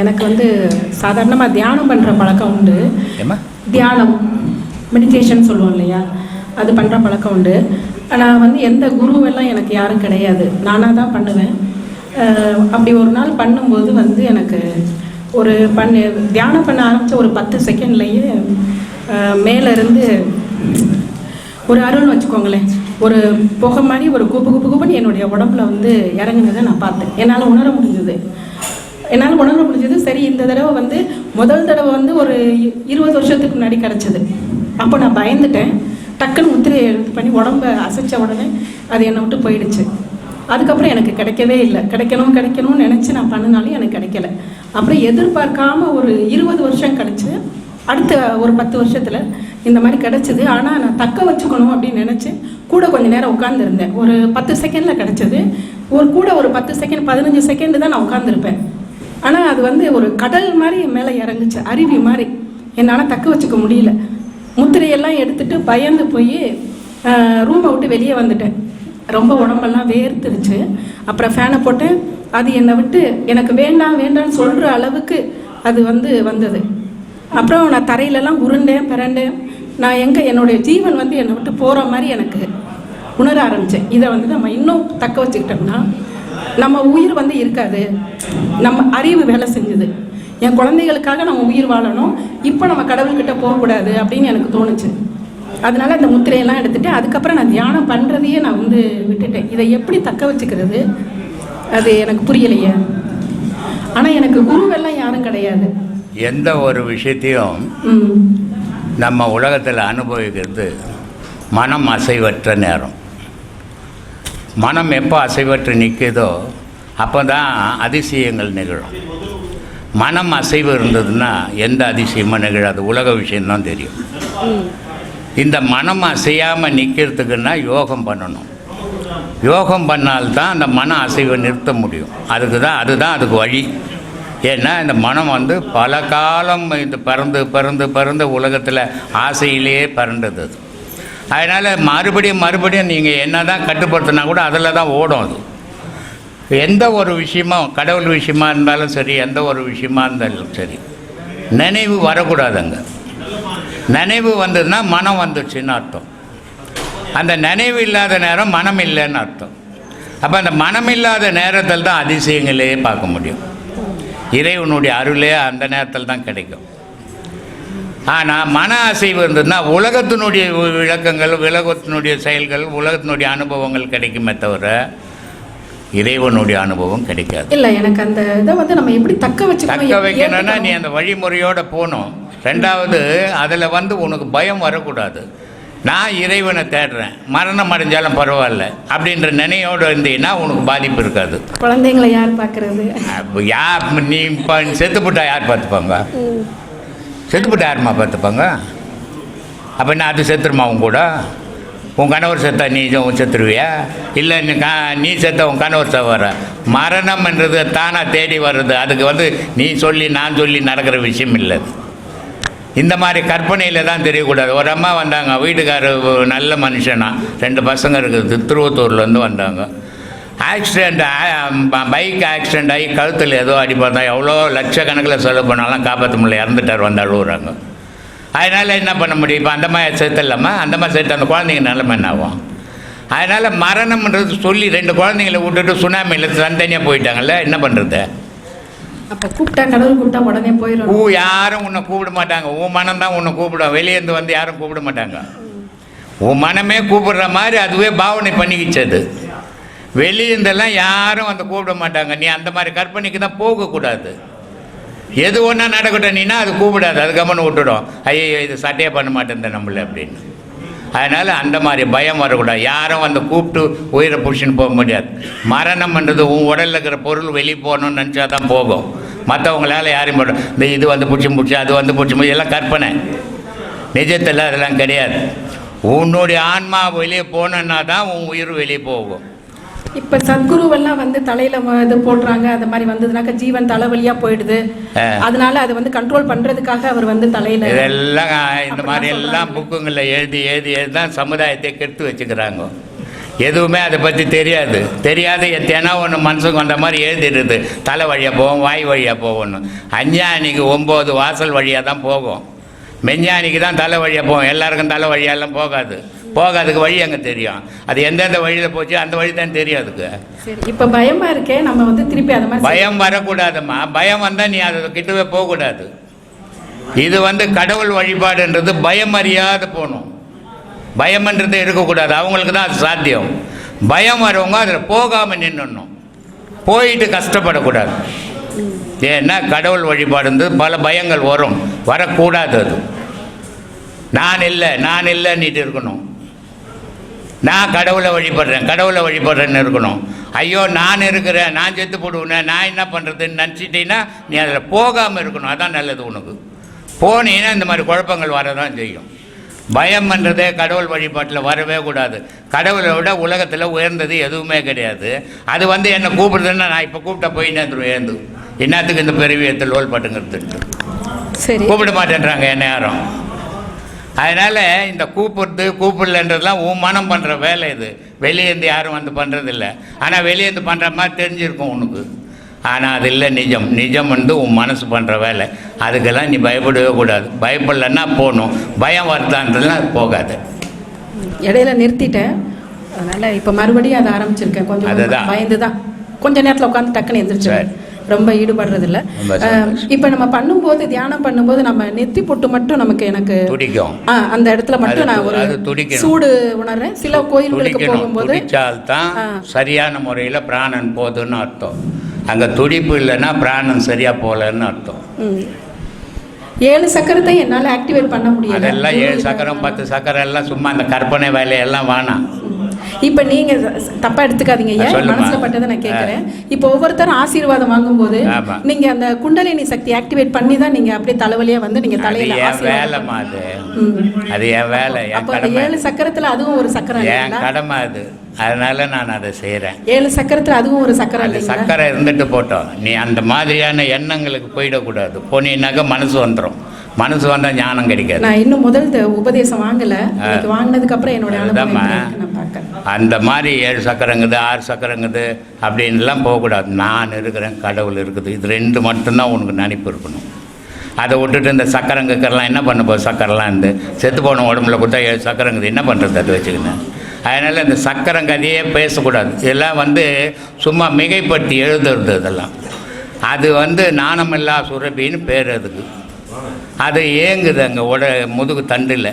எனக்கு வந்து சாதாரணமாக தியானம் பண்ணுற பழக்கம் உண்டு. தியானம் மெடிடேஷன் சொல்லுவோம் இல்லையா? அது பண்ணுற பழக்கம் உண்டு. நான் வந்து எந்த குருவெல்லாம் எனக்கு யாரும் கிடையாது. நானாக தான் பண்ணுவேன். அப்படி ஒரு நாள் பண்ணும்போது வந்து எனக்கு ஒரு பண்ணு தியானம் பண்ண ஆரம்பித்த ஒரு பத்து செகண்ட்லேயே மேலேருந்து ஒரு அருள்னு வச்சுக்கோங்களேன். ஒரு புகை மாதிரி ஒரு குபு குபு குபுன்னு என்னுடைய உடம்புல வந்து இறங்குனதை நான் பார்த்தேன். என்னால் உணர முடிஞ்சது. என்னால் உணர முடிஞ்சது சரி இந்த தடவை வந்து முதல் தடவை வந்து ஒரு இருபது வருஷத்துக்கு முன்னாடி கிடச்சிது. அப்போ நான் பயந்துட்டேன். டக்குன்னு முத்திரையை எடுத்து பண்ணி உடம்ப அசைச்ச உடனே அது என்னை விட்டு போயிடுச்சு. அதுக்கப்புறம் எனக்கு கிடைக்கவே இல்லை. கிடைக்கணும் கிடைக்கணும்னு நினச்சி நான் பண்ணினாலும் எனக்கு கிடைக்கல. அப்புறம் எதிர்பார்க்காம ஒரு இருபது வருஷம் கிடச்சி அடுத்த ஒரு பத்து வருஷத்தில் இந்த மாதிரி கிடச்சிது. ஆனால் நான் தக்க வச்சுக்கணும் அப்படின்னு நினச்சி கூட கொஞ்சம் நேரம் உட்காந்துருந்தேன் ஒரு பத்து செகண்டில் கிடச்சிது. ஒரு கூட ஒரு பத்து செகண்ட் பதினஞ்சு செகண்டு தான் நான் உட்காந்துருப்பேன் ஆனால் அது வந்து ஒரு கடல் மாதிரி மேலே இறங்குச்சு அருவி மாதிரி. என்னால் தக்க வச்சுக்க முடியல. முத்திரையெல்லாம் எடுத்துட்டு பயந்து போய் ரூமை விட்டு வெளியே வந்துட்டேன். ரொம்ப உடம்பெல்லாம் வேர்த்துருச்சு. அப்புறம் ஃபேனை போட்டேன். அது என்னை விட்டு எனக்கு வேண்டாம் வேண்டாம்னு சொல்கிற அளவுக்கு அது வந்து வந்தது. அப்புறம் நான் தரையிலலாம் உருண்டேன் பிறண்டேன். நான் எங்கே என்னுடைய ஜீவன் வந்து என்னை விட்டு போகிற மாதிரி எனக்கு உணர ஆரம்பித்தேன் இதை வந்து நம்ம இன்னும் தக்க வச்சுக்கிட்டோம்னா நம்ம உயிர் வந்து இருக்காது. நம்ம அறிவு வேலை செஞ்சுது. என் குழந்தைகளுக்காக நம்ம உயிர் வாழணும். இப்போ நம்ம கடவுள்கிட்ட போகக்கூடாது அப்படின்னு எனக்கு தோணுச்சு. அதனால இந்த முத்திரையெல்லாம் எடுத்துட்டு அதுக்கப்புறம் நான் தியானம் பண்ணுறதையே நான் வந்து விட்டுட்டேன். இதை எப்படி தக்க வச்சுக்கிறது? அது எனக்கு புரியலையே. ஆனால் எனக்கு குருவெல்லாம் யாரும் கிடையாது. எந்த ஒரு விஷயத்தையும் நம்ம உலகத்தில் அனுபவிக்கிறது மனம் அசைவற்ற நேரம். மனம் எப்போ அசைவற்று நிற்குதோ அப்போ தான் அதிசயங்கள் நிகழும். மனம் அசைவு இருந்ததுன்னா எந்த அதிசயமும் நிகழாது. உலக விஷயம்தான் தெரியும். இந்த மனம் அசையாமல் நிற்கிறதுக்குன்னா யோகம் பண்ணணும். யோகம் பண்ணால்தான் அந்த மன அசைவை நிறுத்த முடியும். அதுக்கு தான் அதுதான் அதுக்கு வழி. ஏன்னா இந்த மனம் வந்து பல காலம் இது பறந்து பறந்து பறந்து உலகத்தில் ஆசையிலேயே பறந்தது அது. அதனால் மறுபடியும் மறுபடியும் நீங்கள் என்ன தான் கட்டுப்படுத்தினா கூட அதில் தான் ஓடும் அது. எந்த ஒரு விஷயமும் கடவுள் விஷயமா இருந்தாலும் சரி எந்த ஒரு விஷயமா இருந்தாலும் சரி நினைவு வரக்கூடாதுங்க. நினைவு வந்ததுன்னா மனம் வந்துச்சுன்னு அர்த்தம். அந்த நினைவு இல்லாத நேரம் மனம் இல்லைன்னு அர்த்தம். அப்போ அந்த மனம் இல்லாத நேரத்தில் தான் அதிசயங்களே பார்க்க முடியும். இறைவனுடைய அருளே அந்த நேரத்தில் தான் கிடைக்கும். ஆனால் மன அசைவு இருந்ததுன்னா உலகத்தினுடைய விளக்கங்கள் உலகத்தினுடைய செயல்கள் உலகத்தினுடைய அனுபவங்கள் கிடைக்குமே தவிர இறைவனுடைய அனுபவம் கிடைக்காது. இல்லை எனக்கு அந்த இதை வந்து நம்ம எப்படி தக்க வச்சுக்கணும் தக்க வைக்கணும்னா நீ? அந்த வழிமுறையோட போகணும். ரெண்டாவது அதில் வந்து உனக்கு பயம் வரக்கூடாது. நான் இறைவனை தேடுறேன். மரணம் அடைஞ்சாலும் பரவாயில்ல. அப்படின்ற நினைவோடு இருந்தீங்கன்னா உனக்கு பாதிப்பு இருக்காது. குழந்தைங்களை யார் பார்க்கறது? யார் நீ இப்போ செத்துப்பட்டா யார் பார்த்துப்பாங்க? செத்துப்பட்டா யாரும்மா பார்த்துப்பாங்க. அப்போ என்ன அது செத்துருமா உன் கூட? உன் கணவர் செத்தா நீ உன் செத்துருவியா? இல்லை நீ கா நீ செத்த உன் கணவர் செவர மரணம்ன்றது தானாக தேடி வர்றது. அதுக்கு வந்து நீ சொல்லி நான் சொல்லி நடக்கிற விஷயம் இல்லை இந்த மாதிரி கற்பனையில் தான் தெரியக்கூடாது. ஒரு அம்மா வந்தாங்க வீட்டுக்காரர் நல்ல மனுஷனா. ரெண்டு பசங்க இருக்குது திருவத்தூர்லேருந்து வந்தாங்க. ஆக்சிடெண்ட் பைக் ஆக்சிடெண்ட் ஆகி கழுத்தில் ஏதோ அடிப்பட்டா எவ்வளோ லட்சக்கணக்கில் செலவு பண்ணாலும் காப்பாற்ற முடியல இறந்துட்டார் வந்து அழுகுறாங்க அதனால் என்ன பண்ண முடியும்? இப்போ அந்த மாதிரி செத்து இல்லாமா அந்த மாதிரி செத்து அந்த குழந்தைங்க நிலைமை என்ன ஆகும்? அதனால் மரணம்ன்றது சொல்லி ரெண்டு குழந்தைங்களை விட்டுட்டு சுனாமியில் தனித்தனியாக போயிட்டாங்கல்ல என்ன பண்ணுறது அப்போ கூப்பிட்டா கடவுள் கூப்பிட்டா உடனே போயிடும் ஊ யாரும் உன்னை கூப்பிட மாட்டாங்க. உன் மனம் தான் உன்னை கூப்பிடும். வெளியேந்து வந்து யாரும் கூப்பிட மாட்டாங்க. உன் மனமே கூப்பிடுற மாதிரி அதுவே பாவனை பண்ணிக்கிச்சு வெளியிருந்தெல்லாம் யாரும் வந்து கூப்பிட மாட்டாங்க. நீ அந்த மாதிரி கற்பனைக்கு தான் போகக்கூடாது. எது ஒன்றா நடக்கட்டும் நீனா அது கூப்பிடாது. அது கம்மன்னு விட்டுடும். ஐயோ இது சட்டையே பண்ண மாட்டேன் நம்மள அப்படின்னு. அதனால் அந்த மாதிரி பயம் வரக்கூடாது. யாரும் வந்து கூப்பிட்டு உயிரை பிடிச்சின்னு போக முடியாது. மரணம்ன்றது உன் உடலில் இருக்கிற பொருள் வெளியே போகணும்னு நினச்சா தான் போகும். மற்றவங்களால யாரையும் போட இந்த இது வந்து பிடிச்சி பிடிச்சி அது வந்து பிடிச்சி எல்லாம் கற்பனை. நிஜத்தில் அதெல்லாம் கிடையாது. உன்னுடைய ஆன்மா வெளியே போகணுன்னா தான் உன் உயிர் வெளியே போகும். இப்ப சத்குருவெல்லாம் வந்து தலையில இது போடுறாங்க அந்த மாதிரி வந்ததுனாக்க ஜீவன் தலைவலியா போயிடுது. அதனால அதை வந்து கண்ட்ரோல் பண்றதுக்காக அவர் வந்து தலையில இதெல்லாம் இந்த மாதிரி எல்லாம் புக்குங்களில் எழுதி எழுதி எழுதி தான் சமுதாயத்தை கெடுத்து வச்சுக்கிறாங்க. எதுவுமே அதை பற்றி தெரியாது. தெரியாத எத்தேனா ஒன்று மனசுக்கு வந்த மாதிரி எழுதிடுது. தலை வழியாக போவோம் வாய் வழியாக போகணும் அஞ்ஞானிக்கு ஒம்பது வாசல் வழியாக தான் போகும். மெஞ்ஞானிக்கு தான் தலை வழியாக போகும் எல்லாருக்கும் தலை வழியாலாம் போகாது. போகாதுக்கு வழி அங்கே தெரியும். அது எந்தெந்த வழியில் போச்சு அந்த வழி தான் தெரியும் அதுக்கு. இப்ப பயமா இருக்கே நம்ம வந்து திருப்பி அந்த மாதிரி பயம் வரக்கூடாதும்மா. பயம் வந்தால் நீ அதை கிட்டவே போகக்கூடாது. இது வந்து கடவுள் வழிபாடுன்றது பயம் அறியாத போகணும். பயம்ன்றது இருக்கக்கூடாது. அவங்களுக்கு தான் அது சாத்தியம். பயம் வரவங்க அதில் போகாமல் நின்றுடணும் போயிட்டு கஷ்டப்படக்கூடாது. ஏன்னா கடவுள் வழிபாடுன்றது பல பயங்கள் வரும். வரக்கூடாது அது. நான் இல்லை நான் இல்லைன்னுட்டு இருக்கணும். நான் கடவுளை வழிபடுறேன் கடவுளை வழிபடுறேன்னு இருக்கணும். ஐயோ நான் இருக்கிறேன் நான் செத்து போடுவேன் நான் என்ன பண்ணுறதுன்னு நினச்சிட்டீங்கன்னா நீ அதில் போகாமல் இருக்கணும். அதான் நல்லது உனக்கு. போனீங்கன்னா இந்த மாதிரி குழப்பங்கள் வரதான் செய்யும். பயம்ன்றதே கடவுள் வழிபாட்டில் வரவே கூடாது. கடவுளை விட உலகத்தில் உயர்ந்தது எதுவுமே கிடையாது. அது வந்து என்னை கூப்பிடுதுன்னா நான் இப்போ கூப்பிட்ட போய் நேர்ந்துருவேன் ஏந்து? என்னத்துக்கு இந்த பெருவியத்தில் லோல் பட்டுங்கிறது சரி. கூப்பிட மாட்டேன்றாங்க என்ன யாரும். அதனால் இந்த கூப்பிடுறது கூப்பிடலன்றதுலாம் உன் மனம் பண்ணுற வேலை இது. வெளியேந்து யாரும் வந்து பண்ணுறதில்ல ஆனால் வெளியேந்து பண்ணுற மாதிரி தெரிஞ்சிருக்கும் உனக்கு. ஆனால் அது இல்லை நிஜம். நிஜம் வந்து உன் மனசு பண்ணுற வேலை. அதுக்கெல்லாம் நீ பயப்படவே கூடாது. பயப்படலன்னா போகணும். பயம் வருதான்றதுலாம் அது போகாது. இடையில நிறுத்திட்டேன். அதனால இப்ப மறுபடியும் அதை ஆரம்பிச்சிருக்கேன். கொஞ்சம் அதுதான். பயந்து தான் கொஞ்ச நேரத்துல உட்காந்து டக்குன்னு எந்திரிச்சிருவேன். ரொம்ப ஈடுபடுறது இல்ல ரொம்ப அஹ், சந்தோஷம். இப்ப நம்ம பண்ணும்போது தியானம் பண்ணும்போது நம்ம நெத்தி பொட்டு மட்டும் நமக்கு எனக்கு துடிக்கும் அந்த இடத்துல மட்டும் நான் ஒரு. சூடு உணர்றேன் சில கோயில்களுக்கு போகும்போது ஆ. சரியான முறையில் பிராணன் போகுதுன்னு அர்த்தம் அங்கே துடிப்பு இல்லைன்னா பிராணன் சரியாக போகலன்னு அர்த்தம். ஏழு சக்கரத்தை என்னால ஆக்டிவேட் பண்ண முடியல அதெல்லாம் ஏழு சக்கரம் பத்து சக்கரம் எல்லாம் சும்மா அந்த கற்பனை வேலையெல்லாம் வேணாம் இப்ப நீங்க தப்பா எடுத்துக்காதீங்க ஐயா. மனசுல பட்டதை நான் கேட்கறேன் இப்போ ஒவ்வொருத்தரும் ஆசீர்வாதம் வாங்கும்போது. நீங்க அந்த குண்டலினி சக்தி ஆக்டிவேட் பண்ணி தான் நீங்க அப்படியே தலைவலியா வந்து நீங்க அது தலையில வேலைம்மா அது. அது என் வேலை அப்போ ஏழு சக்கரத்துல அதுவும் ஒரு சக்கரம் என் கடமை அது. அதனால நான் அதை செய்கிறேன் ஏழு சக்கரத்துல அதுவும் ஒரு சக்கரம் அது சக்கரை இருந்துட்டு போட்டோம். நீ அந்த மாதிரியான எண்ணங்களுக்கு போயிடக்கூடாது. போனீன்னாக்க மனசு வந்துடும் மனசு வந்தால் ஞானம் கிடைக்காது. நான் இன்னும் முதல் உபதேசம் வாங்கல. வாங்கினதுக்கு அப்புறம் என்னோட அனுபவம் அந்த மாதிரி ஏழு சக்கரங்குது ஆறு சக்கரங்குது அப்படின்லாம் போகக்கூடாது. நான் இருக்கிறேன் கடவுள் இருக்குது. இது ரெண்டு மட்டும்தான் உனக்கு நினைப்பு இருக்கணும். அதை விட்டுட்டு இந்த சக்கரங்குக்கெல்லாம் என்ன பண்ண போகுது? சக்கரெல்லாம் இருந்து செத்து போன உடம்புல கொடுத்தா ஏழு சக்கரங்குது. என்ன பண்ணுறது அது வச்சுக்கின்னு? அதனால் இந்த சக்கரங்கதையே பேசக்கூடாது. இதெல்லாம் வந்து சும்மா மிகைப்படுத்தி எழுதுறது இதெல்லாம். அது வந்து நாணமில்லா சுரபின்னு பேர் அதுக்கு. அது ஏங்குது அங்கே உட முதுகு தண்டில்.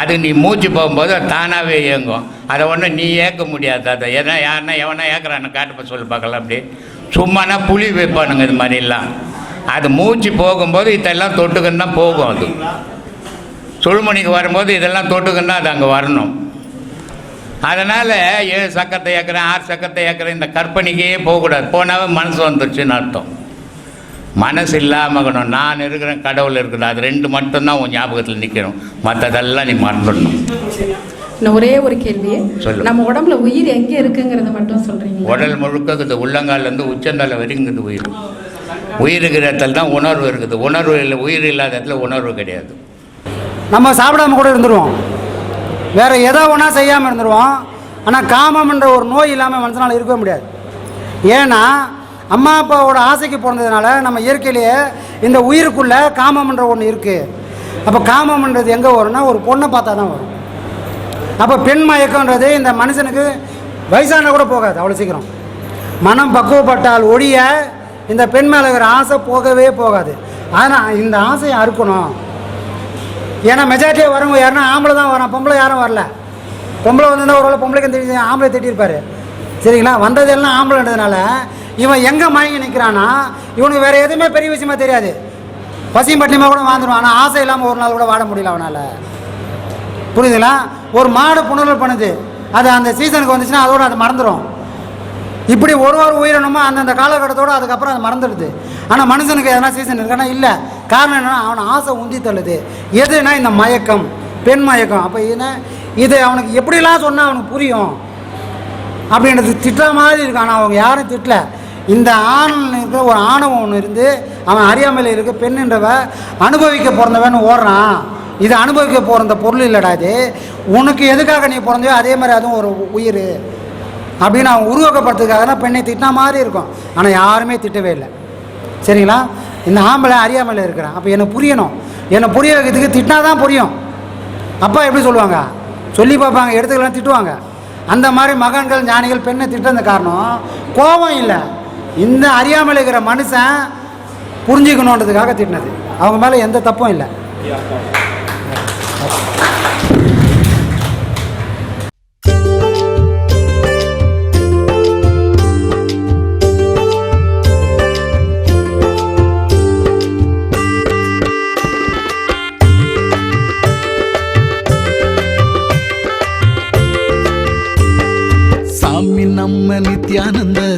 அது நீ மூச்சு போகும்போது அது தானாகவே இயங்கும். அதை ஒன்றும் நீ ஏற்க முடியாது அதை. எதனா யாருன்னா எவனா ஏற்கிறான்னு காட்டுப்ப சொல்லி பார்க்கலாம் அப்படி. சும்மானா புளி வைப்பானுங்க இது மாதிரிலாம். அது மூச்சு போகும்போது இதெல்லாம் தொட்டுக்குன்னு தான் போகும் அது. சுழுமணிக்கு வரும்போது இதெல்லாம் தொட்டுக்குன்னு தான் அது அங்கே வரணும். அதனால் ஏழு சக்கரத்தை ஏற்கிறேன் ஆறு சக்கரத்தை ஏற்கிறேன் இந்த கற்பனைக்கே போகக்கூடாது. போனாவே மனசு வந்துருச்சுன்னு அர்த்தம். மனசு இல்லாமல் இருக்கணும் நான் இருக்கிறேன் கடவுள் இருக்குது அது ரெண்டு மட்டும்தான் உன் ஞாபகத்தில் நிற்கணும் மற்றதெல்லாம் நீ மறந்துடணும். இன்னும் ஒரே ஒரு கேள்வி சொல்லு. நம்ம உடம்புல உயிர் எங்க இருக்குங்கிறத மட்டும் சொல்றீங்க. உடல் முழுக்க இருக்குது. உள்ளங்கால்லேருந்து உச்சந்தலை வரைக்கும் இருக்குது உயிர். உயிர் இருக்கிற இடத்துல தான் உணர்வு இருக்குது. உணர்வு இல்லை உயிர் இல்லாத இடத்துல உணர்வு கிடையாது. நம்ம சாப்பிடாம கூட இருந்துருவோம். வேற எதோ ஒன்றா செய்யாமல் இருந்துருவோம். ஆனால் காமம்ன்ற ஒரு நோய் இல்லாமல் மனுஷனால் இருக்கவே முடியாது. ஏன்னா அம்மா அப்பாவோட ஆசைக்கு பிறந்ததுனால நம்ம இயற்கையிலேயே இந்த உயிருக்குள்ளே காமம்ன்ற ஒன்று இருக்குது அப்போ காமம்ன்றது எங்கே வரும்னா ஒரு பொண்ணை பார்த்தா தான் வரும். அப்போ பெண் மயக்கம்ன்றது இந்த மனுஷனுக்கு வயசான கூட போகாது அவ்வளோ சீக்கிரம். மனம் பக்குவப்பட்டால் ஒழிய இந்த பெண் மேலே இருக்கிற ஆசை போகவே போகாது. ஆனால் இந்த ஆசையை அறுக்கணும். ஏன்னா மெஜாரிட்டியாக வரவங்க யாருன்னா ஆம்பளை தான் வரான் பொம்பளை யாரும் வரல. பொம்பளை வந்திருந்தால் ஒரு வேளை பொம்பளைக்கு திட்டி ஆம்பளை திட்டிருப்பாரு. சரிங்களா? வந்ததெல்லாம் ஆம்பளைன்றதுனால இவன் எங்கே மயங்கி நிற்கிறான்னா இவனுக்கு வேறு எதுவுமே பெரிய விஷயமா தெரியாது. பசியும் பட்டினியமாக கூட வாழ்ந்துருவான். ஆனால் ஆசை இல்லாமல் ஒரு நாள் கூட வாட முடியல அவனால். புரியுதுங்களா? ஒரு மாடு புணர்வு பண்ணுது. அது அந்த சீசனுக்கு வந்துச்சுன்னா அதோட அது மறந்துடும் இப்படி ஒரு ஒரு உயிரினமும் அந்தந்த காலகட்டத்தோடு அதுக்கப்புறம் அது மறந்துடுது. ஆனால் மனுஷனுக்கு எதனா சீசன் இருக்கானா இல்லை. காரணம் என்னென்னா அவனை ஆசை உந்தி தள்ளுது. எதுனா இந்த மயக்கம். பெண் மயக்கம். அப்போ என்ன? இது அவனுக்கு எப்படிலாம் சொன்னால் அவனுக்கு புரியும்? அப்படின்றது திட்டுற மாதிரி இருக்கு. ஆனால் அவங்க யாரும் திட்டல. இந்த ஆணில் இருக்கிற ஒரு ஆணவம் ஒன்று இருந்து அவன் அறியாமையில் இருக்க பெண்ணுன்றவ அனுபவிக்க பிறந்தவன் ஓடுறான். இது அனுபவிக்க பிறந்த பொருள் இல்லைடா இது. உனக்கு எதுக்காக நீ பிறந்தையோ அதே மாதிரி அதுவும் ஒரு உயிர். அப்படின்னு அவன் உருவாக்கப்படுறதுக்காக தான் பெண்ணை திட்டின மாதிரி இருக்கும். ஆனால் யாருமே திட்டவே இல்லை. சரிங்களா? இந்த ஆம்பளை அறியாமல் இருக்கிறான் அப்போ எனக்கு புரியணும்? என்னை புரிய வைக்கிறதுக்கு திட்டினா தான் புரியும். அப்பா எப்படி சொல்லுவாங்க? சொல்லி பார்ப்பாங்க எடுத்துக்கலாம் திட்டுவாங்க. அந்த மாதிரி மகன்கள் ஞானிகள் பெண்ணை திட்டுறது காரணம் கோபம் இல்லை. இந்த அறியாமல் இருக்கிற மனுஷன் புரிஞ்சுக்கணுன்றதுக்காக திட்டினது. அவங்க மேலே எந்த தப்பும் இல்லை.